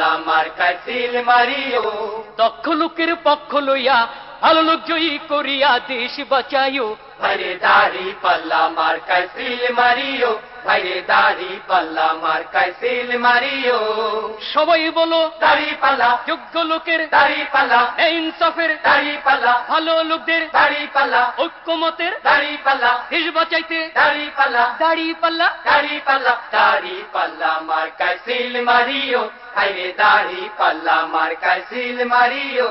পাল্লা মার্কায় seal Mario. দক্ষ লোকের পক্ষ লইয়া ভালো লোক জয়ী করিয়া দেশ বাঁচাইও। ভাইরে দাড়ি পাল্লা মার্কায় সিল মারিও। ভাইরে দাড়ি পাল্লা মার্কায় সিল মারিও। সবাই বলো দাড়ি পাল্লা। যোগ্য লোকের দাড়ি পাল্লা। ইনসাফের দাড়ি পাল্লা। ভালো লোকদের দাড়ি পাল্লা। ঐক্যমতের দাড়ি পাল্লা। দেশ বাঁচাইতে দাড়ি পাল্লা। দাড়ি পাল্লা। দাড়ি পাল্লা। দাড়ি পাল্লা মার সিল মারিও। ভাইরে দাড়ি পাল্লা মার সিল মারিও।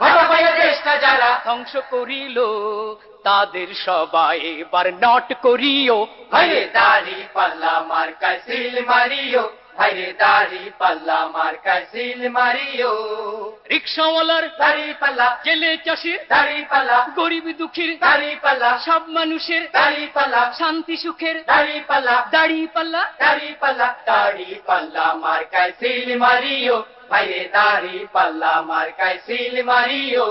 দেশটা যারা ধ্বংস করিল তাদের সবাই এবার নট করিও। হরে দাড়ি পাল্লা মার্কা সিল মারিও। দাড়ি পাল্লা মার্কায় সিল মারিও। রিক্সাওয়ালার দাড়ি পাল্লা। জেলে চাষির দাড়ি পাল্লা। গরিব দুঃখীর দাড়ি পাল্লা। সব মানুষের দাড়ি পাল্লা। শান্তি সুখের দাড়ি পাল্লা। দাড়ি পাল্লা। দাড়ি পাল্লা। দাড়ি পাল্লা মার্কায় সিল মারিও। ভাইরে দাড়ি পাল্লা মার্কায় সিল মারিও।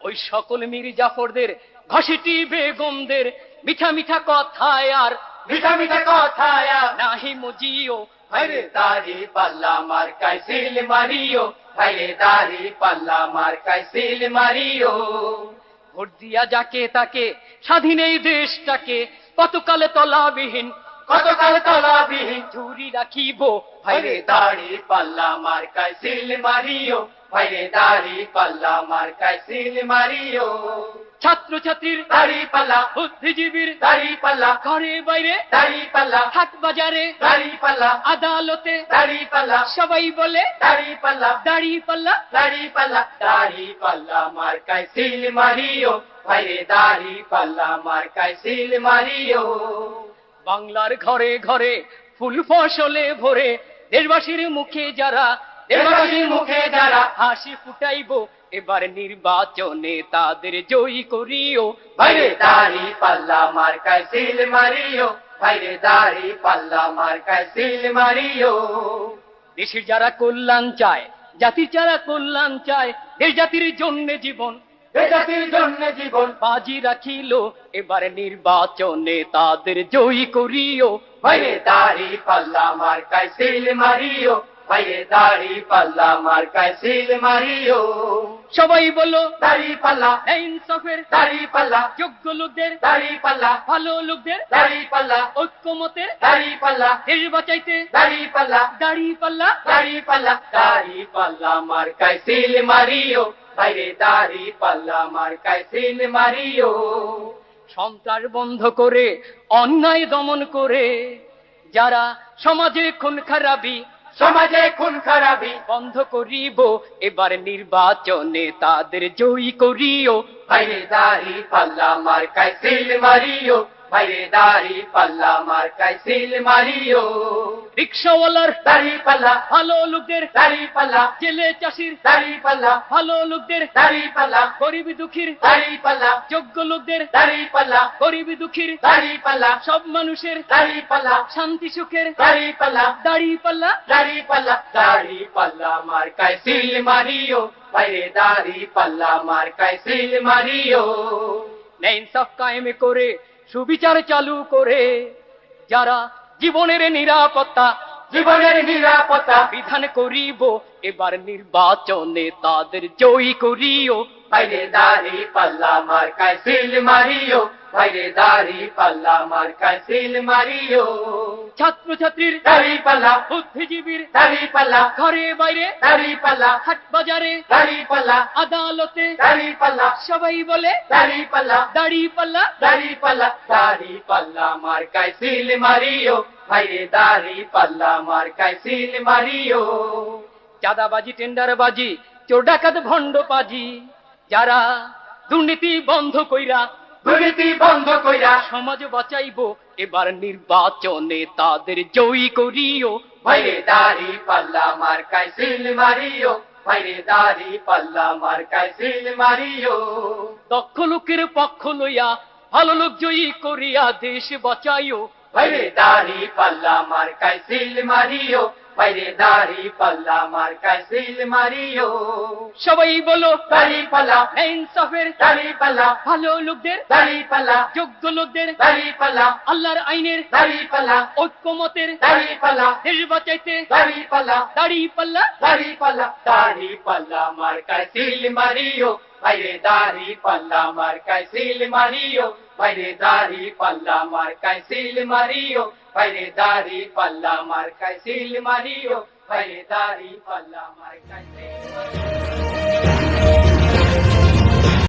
ওই সকল মীর জাফরদের ঘষেটি বেগমদের মিঠা মিঠা কথায় আর মিঠা মিঠা কথায় নাহি মজিও। ভাইরে দাড়ি পাল্লা মার্কায় সিল মারিও ভাইরে দাড়ি পাল্লা মার্কায় সিল মারিও। ভোট দিয়া যাকে তাকে, স্বাধীন এই দেশটাকে, কতকালে তলাবিহীন, কতকাল তলাবিহীন ঝুরি রাখিব। ভাইরে দাড়ি পাল্লা মার্কায় সিল মারিও ভাইরে দাড়ি পাল্লা মার্কায় সিল মারিও। ছাত্রীর দাড়ি পাল্লা। বুদ্ধিজীবীর দাড়ি পাল্লা। ঘরে বাইরে দাড়ি পাল্লা। হাট বাজারে দাড়ি পাল্লা। আদালতে দাড়ি পাল্লা। সবাই বলে দাড়ি পাল্লা। দাড়ি পাল্লা। দাড়ি পাল্লা। দাড়ি পাল্লা মার্কায় সিল মারিও। ভাইরে দাড়ি পাল্লা মার্কায় সিল মারিও। বাংলার ঘরে ঘরে ফুল ফসলে ভরে দেশবাসীর মুখে যারা দেশবাসীর মুখে যারা হাসি ফুটাইব এবার নির্বাচনে তাদের জয়ী করিও। ভাইরে দাড়ি পাল্লা মার্কায় সিল মারিও। ভাইরে দাড়ি পাল্লা মার্কায় সিল মারিও। দেশের যারা কল্যাণ চায়, জাতির যারা কল্যাণ চায়, দেশ জাতির জন্য জীবন বেজাতির জন্য জীবন বাজি রাখিল। এবারে নির্বাচনে তাদের জয়ী করিও। ভাইরে দাড়ি পাল্লা মার্কায় সিল মারিও। ভাইরে দাড়ি পাল্লা মার্কায় সিল মারিও। সবাই বলো দাড়ি পাল্লা ইনসাফের দাড়ি পাল্লা যোগ্য লোকদের দাড়ি পাল্লা ভালো লোকদের দাড়ি পাল্লা ঐক্যমতের দাড়ি পাল্লা দেশ বাঁচাইতে দাড়ি পাল্লা দাড়ি পাল্লা দাড়ি পাল্লা দাড়ি পাল্লা মার্কায় সিল মারিও। ভাইরে দাড়ি পাল্লা মার্কায় সিল মারিও। সন্ত্রাস বন্ধ করে অন্যায় দমন করে যারা সমাজে খুন খারাপি সমাজে খুন খারাপি। বন্ধ করিব এবার নির্বাচনে তাদের জয়ী করিও। ভাইরে দাড়ি পাল্লা মার্কায় সিল মারিও ভাইরে দাড়ি পাল্লা মার্কায় সিল মারিও। রিক্সাওয়ালার দাড়ি পাল্লা ভালো লোকদের দাড়ি পাল্লা জেলে চাষির দাড়ি পাল্লা ভালো লোকদের দাড়ি পাল্লা গরিব দুঃখীর দাড়ি পাল্লা যোগ্য লোকদের দাড়ি পাল্লা গরিব দুঃখীর দাড়ি পাল্লা সব মানুষের দাড়ি পাল্লা শান্তি সুখের দাড়ি পাল্লা দাড়ি পাল্লা দাড়ি পাল্লা দাড়ি পাল্লা মার্কায় সিল মারিও ভাইরে দাড়ি পাল্লা মার্কায় সিল মারিও ইনসাফ কায়েম করে সুবিচার চালু করে যারা জীবনের নিরাপত্তা জীবনের নিরাপত্তা। বিধান করিব এবার নির্বাচনে তাদের জয়ী করিও। ভাইরে দাড়ি পাল্লা মার্কায় সিল মারিও ভাইরে দাড়ি পাল্লা মার্কায় সিল মারিও। ছাত্র ছাত্রীর দাড়ি পাল্লা। বুদ্ধিজীবীর দাড়ি পাল্লা। ঘরে বাইরে। দাড়ি পাল্লা। হাট বাজারে। দাড়ি পাল্লা। আদালতে। দাড়ি পাল্লা। সবাই বলে দাড়ি পাল্লা। দাড়ি পাল্লা। দাড়ি পাল্লা। দাড়ি পাল্লা মার্কায় সিল মারিও। ভাইরে দাড়ি পাল্লা মারিও। চাঁদাবাজি টেন্ডারবাজি চোর ডাকাত ভণ্ড পাজি যারা দুর্নীতি বন্ধ কইরা দুর্নীতি বন্ধ কইরা সমাজ বাঁচাইব এবার নির্বাচনে তাদের জয়ী করিও। ভাইরে দাড়ি পাল্লা মার্কায় সিল মারিও। ভাইরে দাড়ি পাল্লা মার্কায় সিল মারিও। দক্ষ লোকের পক্ষ লইয়া ভালো লোক জয়ী করিয়া দেশ বাঁচাইও। বাইরে দাড়ি পাল্লা মার্কায় সিল মারিও বাইরে দাড়ি পাল্লা মার্কায় সিল মারিও। সবাই বলো দাড়ি পাল্লা ইনসাফের দাড়ি পাল্লা ভালো লোকদের দাড়ি পাল্লা যোগ্য লোকদের দাড়ি পাল্লা আল্লাহর আইনের দাড়ি পাল্লা ঐক্যমতের দাড়ি পাল্লা দেশ বাঁচাইতে দাড়ি পাল্লা দাড়ি পাল্লা দাড়ি পাল্লা দাড়ি পাল্লা মার্কায় সিল মারিও বাইরে দাড়ি পাল্লা মার্কায় সিল মারিও। বাইরে দাড়ি পাল্লা মার্কায় সিল মারিও বাইরে দাড়ি পাল্লা মার্কায় সিল মারিও বাইরে দাড়ি পাল্লা মার্কায় সিল মারিও